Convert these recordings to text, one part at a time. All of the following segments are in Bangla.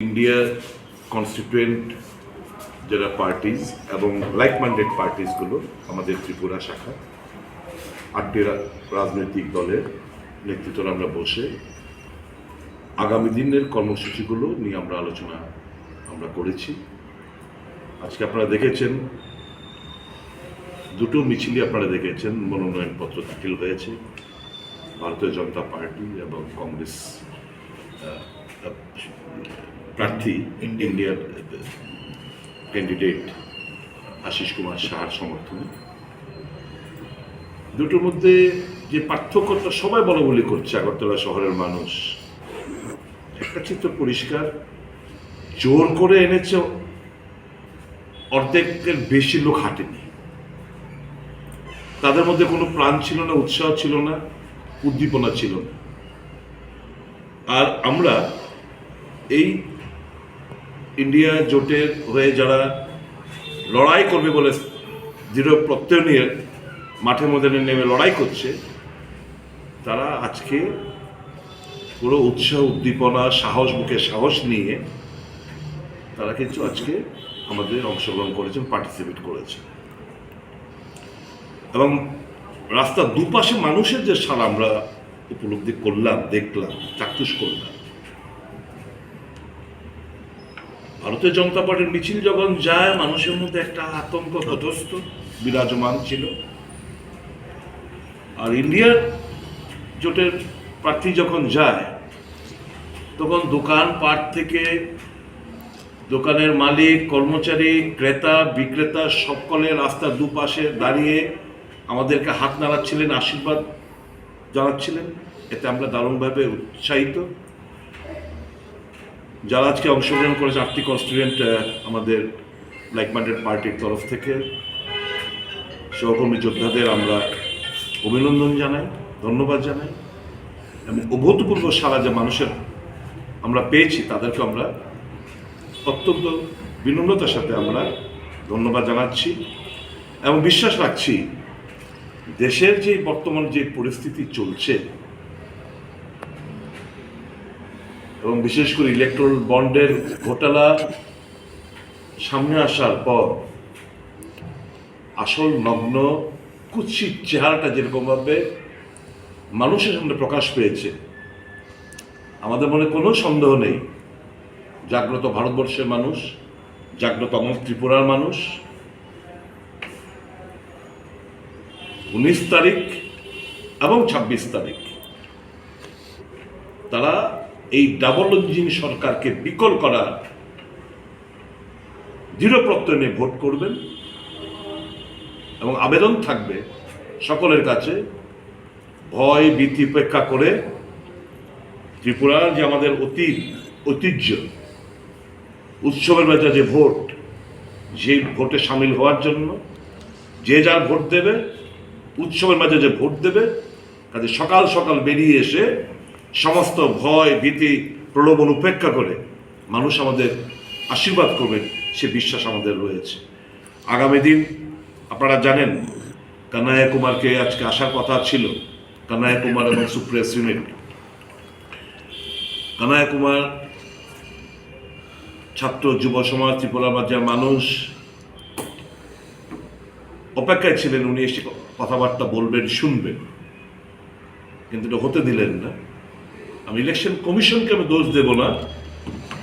ইন্ডিয়া কনস্টিটুয়েন্ট যারা পার্টিজ এবং লাইক মাইন্ডেড পার্টিসগুলো আমাদের ত্রিপুরা শাখা, আটটি রাজনৈতিক দলের নেতৃত্বরা আমরা বসে আগামী দিনের কর্মসূচিগুলো নিয়ে আমরা আলোচনা আমরা করেছি। আজকে আপনারা দেখেছেন, দুটো মিছিলই আপনারা দেখেছেন, মনোনয়নপত্র দাখিল হয়েছে। ভারতীয় জনতা পার্টি এবং কংগ্রেস প্রার্থী ইন্ডিয়ার ক্যান্ডিডেট আশিস কুমার সাহার সমর্থনে। দুটোর মধ্যে যে পার্থক্যটা সবাই বলা বলি করছে আগরতলা শহরের মানুষ একটা চিত্র পরিষ্কার জোর করে এনেছে অর্ধেকের বেশি লোক হাঁটেনি। তাদের মধ্যে কোনো প্রাণ ছিল না উৎসাহ ছিল না উদ্দীপনা ছিল না। আর আমরা এই ইন্ডিয়া জোটের হয়ে যারা লড়াই করবে বলে দৃঢ় প্রত্যয় নিয়ে মাঠে মধ্যে নেমে লড়াই করছে, তারা আজকে পুরো উৎসাহ, উদ্দীপনা, সাহস, বুকে সাহস নিয়ে তারা কিন্তু আজকে আমাদের অংশগ্রহণ করেছেন পার্টিসিপেট করেছে এবং রাস্তার দুপাশে মানুষের যে সারা আমরা উপলব্ধি করলাম, দেখলাম, চাক্ষুষ করলাম ভারতীয় জনতা পার্টির মিছিল যখন যায়, মানুষের মধ্যে একটা আতঙ্ক তটস্থ বিরাজমান ছিল। আর ইন্ডিয়ার জোটের প্রার্থী যখন যায়, তখন দোকান পাট থেকে দোকানের মালিক, কর্মচারী, ক্রেতা, বিক্রেতা সকলে রাস্তার দুপাশে দাঁড়িয়ে আমাদেরকে হাত নাড়াচ্ছিলেন, আশীর্বাদ জানাচ্ছিলেন। এতে আমরা দারুণভাবে উৎসাহিত। যারা আজকে অংশগ্রহণ করেছে আটটি কনস্টিটুয়েন্ট আমাদের লাইক মাইন্ডেড পার্টির তরফ থেকে, সহকর্মী যোদ্ধাদের আমরা অভিনন্দন জানাই, ধন্যবাদ জানাই, এবং অভূতপূর্ব সারা যে মানুষের আমরা পেয়েছি, তাদেরকে আমরা অত্যন্ত বিনম্রতার সাথে আমরা ধন্যবাদ জানাচ্ছি এবং বিশ্বাস রাখছি, দেশের যে বর্তমান যে পরিস্থিতি চলছে এবং বিশেষ করে ইলেকট্রল বন্ডের ঘোটালা সামনে আসার পর আসল নগ্ন, কুৎসিত চেহারাটা যেরকমভাবে মানুষের সামনে প্রকাশ পেয়েছে, আমাদের মনে কোনো সন্দেহ নেই। জাগ্রত ভারতবর্ষের মানুষ, জাগ্রত আমার ত্রিপুরার মানুষ, উনিশ তারিখ এবং ছাব্বিশ তারিখ, তারা এই ডাবল ইঞ্জিন সরকারকে বিকল করার দৃঢ় প্রত্যয় নিয়ে ভোট করবেন এবং আবেদন থাকবে সকলের কাছে ভয়, ভীতি উপেক্ষা করে ত্রিপুরার যে আমাদের অতীত, ঐতিহ্য, উৎসবের বেজা যে ভোট সেই ভোটে সামিল হওয়ার জন্য, যে যার ভোট দেবে, উৎসবের মাঝে যে ভোট দেবে, কাজে সকাল সকাল বেরিয়ে এসে সমস্ত ভয়, ভীতি, প্রলোভন উপেক্ষা করে মানুষ আমাদের আশীর্বাদ করবেন সে বিশ্বাস আমাদের রয়েছে। আগামী দিন আপনারা জানেন কানাইয়া কুমারকে আজকে আসার কথা ছিল কানাইয়া কুমার এবং সুপ্রিয়াস ইউনিট কানাইয়া কুমার ছাত্র, যুব সমাজ, ত্রিপুরা রাজ্যের মানুষ অপেক্ষায় ছিলেন, উনি এসে কথাবার্তা বলবেন, শুনবেন। কিন্তু এটা হতে দিলেন না। আমি ইলেকশন কমিশনকে আমি দোষ দেব না,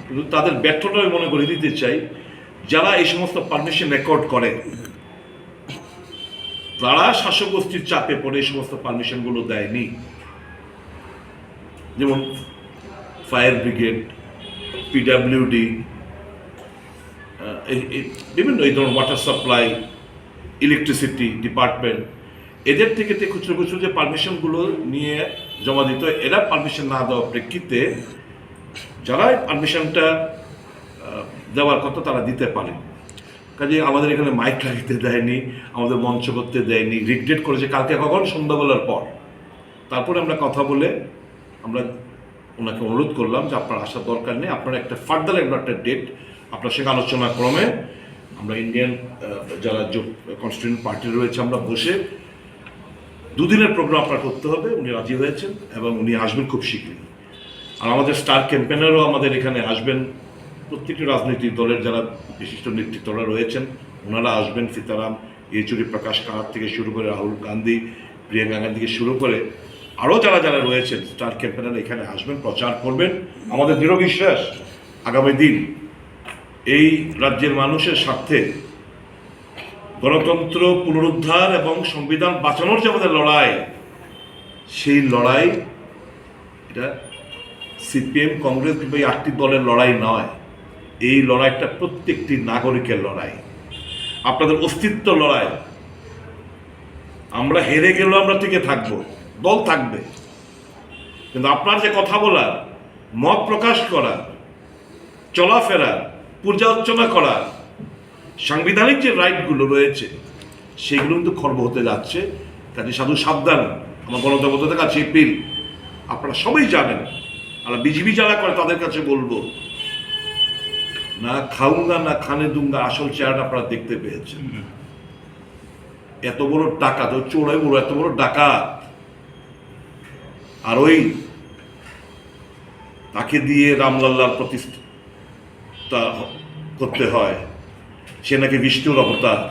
কিন্তু তাদের ব্যর্থতা আমি মনে করে দিতে চাই। যারা এই সমস্ত পারমিশন রেকর্ড করে, তারা শাসক গোষ্ঠীর চাপে পড়ে এই সমস্ত পারমিশনগুলো দেয়নি। যেমন ফায়ার ব্রিগেড পিডাব্লিউডি বিভিন্ন এই ধরনের ওয়াটার সাপ্লাই ইলেকট্রিসিটি ডিপার্টমেন্ট এদের থেকে তে খুচরো খুচরো যে পারমিশনগুলো নিয়ে জমা দিত এরা পারমিশন না দেওয়ার প্রেক্ষিতে যারা পারমিশনটা দেওয়ার কথা তারা দিতে পারে। কাজে আমাদের এখানে মাইক লাগাতে দেয়নি, আমাদের মঞ্চ করতে দেয়নি রিগ্রেট করেছে। কালকে কখন? সন্ধ্যাবেলার পর। তারপরে আমরা কথা বলে আমরা ওনাকে অনুরোধ করলাম যে আপনার আসার দরকার নেই, আপনার একটা ফার্দার একবার একটা ডেট আপনার সঙ্গে আলোচনা ক্রমে আমরা ইন্ডিয়ান যারা কনস্টিটিউন্ট পার্টি রয়েছে, আমরা বসে দুদিনের প্রোগ্রাম আপনার করতে হবে, উনি রাজি হয়েছেন এবং উনি আসবেন খুব শীঘ্রই। আর আমাদের স্টার ক্যাম্পেনারও আমাদের এখানে আসবেন। প্রত্যেকটি রাজনৈতিক দলের যারা বিশিষ্ট নেতৃত্বরা রয়েছেন, ওনারা আসবেন সীতারাম, ইয়েচুরি প্রকাশ কারাত থেকে শুরু করে রাহুল গান্ধী, প্রিয়াঙ্কা গান্ধী থেকে শুরু করে আরও যারা যারা রয়েছেন স্টার ক্যাম্পেনার এখানে আসবেন, প্রচার করবেন। আমাদের দৃঢ় বিশ্বাস, আগামী দিন এই রাজ্যের মানুষের স্বার্থে গণতন্ত্র পুনরুদ্ধার এবং সংবিধান বাঁচানোর যে আমাদের লড়াই, সেই লড়াই এটা সিপিএম, কংগ্রেস কিংবা এই আটটি দলের লড়াই নয়। এই লড়াইটা প্রত্যেকটি নাগরিকের লড়াই। আপনাদের অস্তিত্ব লড়াই। আমরা হেরে গেলেও আমরা টিকে থাকব, দল থাকবে। কিন্তু আপনার যে কথা বলার, মত প্রকাশ করা চলাফেরা পূজা অর্চনা করা সাংবিধানিক যে রাইটগুলো রয়েছে সেগুলো কিন্তু খর্ব হতে যাচ্ছে। কাজে সাধু সাবধান আমার গণদেবতাদের কাছে এপিল আপনারা সবাই জানেন আর বিজিবি যারা করে তাদের কাছে বলব না খাউঙ্গা না খানে দুঙ্গা আসল চেহারাটা আপনারা দেখতে পেয়েছেন। এত বড় টাকা তো চোরাই বড় এত বড় ডাকাত। আর ওই তাকে দিয়ে রামলাল্লার প্রতিষ্ঠা করতে হয়। সে নাকি বিষ্ণুর অবতার।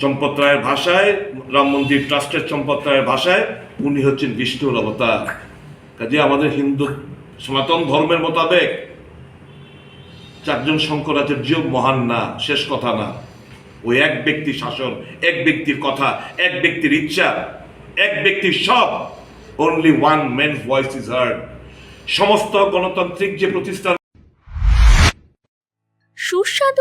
চম্পত রায়ের ভাষায়, রাম মন্দির ট্রাস্টের চম্পত রায়ের ভাষায় উনি হচ্ছেন বিষ্ণুর অবতার। কাজে আমাদের হিন্দু সনাতন ধর্মের মোতাবেক চারজন শঙ্করাচার্য মহান না, শেষ কথা না। ওই এক ব্যক্তি শাসন, এক ব্যক্তির কথা, এক ব্যক্তির ইচ্ছা, এক ব্যক্তির সব। Only one man voice is hard সমস্ত গণতান্ত্রিক যে প্রতিষ্ঠান